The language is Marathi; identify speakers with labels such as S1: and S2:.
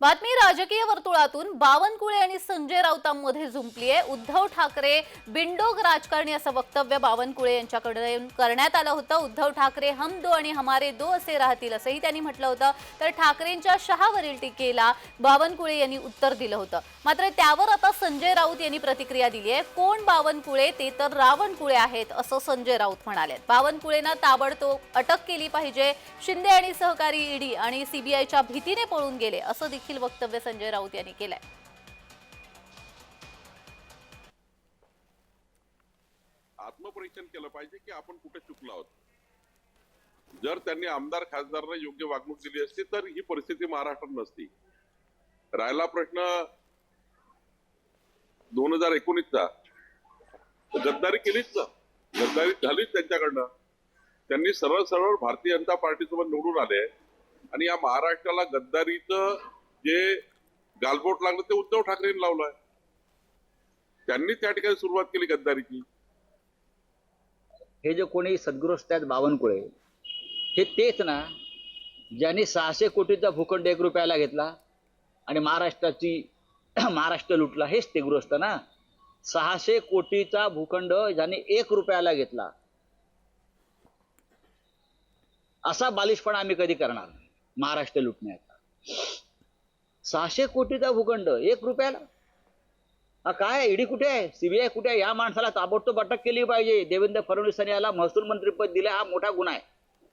S1: बातमी राजकीय वर्तुळातून बावनकुळे आणि संजय राऊतांमध्ये झुंपली आहे. उद्धव ठाकरे बिंडोग राजकारणी असं वक्तव्य बावनकुळे यांच्याकडे करण्यात आलं होतं. उद्धव ठाकरे हम दो आणि हमारे दो असे राहतील असंही त्यांनी म्हटलं होतं. तर ठाकरेंच्या शहावरील टीकेला बावनकुळे यांनी उत्तर दिलं होतं. मात्र त्यावर आता संजय राऊत यांनी प्रतिक्रिया दिली आहे. कोण बावनकुळे? ते तर रावणकुळे आहेत असं संजय राऊत म्हणाले बावनकुळेंना ताबडतोब अटक केली पाहिजे. शिंदे आणि सहकारी ईडी आणि सीबीआयच्या भीतीने पळून गेले असं देखील वक्तव्य संजय राऊत यांनी केलंय.
S2: आत्मपरीक्षण केलं पाहिजे की आपण कुठे चुकलो आहोत? जर त्यांनी आमदार खासदारांना योग्य वागणूक दिली असती तर ही परिस्थिती महाराष्ट्रात नसती. राहिला प्रश्न दोन हजार एकोणीसचा. तर गद्दारी केलीच ना. गद्दारी झालीच त्यांच्याकडनं. त्यांनी सरळ सरळ भारतीय जनता पार्टीसोबत निवडून आले. आणि या महाराष्ट्राला गद्दारीचं जे गालबोट लागलं ते उद्धव ठाकरेंनी लावलंय. त्यांनी त्या ठिकाणी सुरुवात केली गद्दारीची.
S3: हे जे कोणी सद्ग्रस्त आहेत बावनकुळे हे तेच ना ज्यांनी सहाशे कोटीचा भूखंड एक रुपयाला घेतला आणि महाराष्ट्राची महाराष्ट्र लुटला हेच ते गृहस्थ ना. सहाशे कोटीचा भूखंड ज्यांनी एक रुपयाला घेतला. असा बालिशपणा आम्ही कधी करणार महाराष्ट्र लुटण्याचा. सहाशे कोटीचा भूखंड एक रुपयाला. हा काय ईडी कुठे आहे? सीबीआय कुठे आहे? या माणसाला ताबडतोब अटक केली पाहिजे. देवेंद्र फडणवीस यांनी याला महसूल मंत्रीपद दिलं हा मोठा गुन्हा आहे.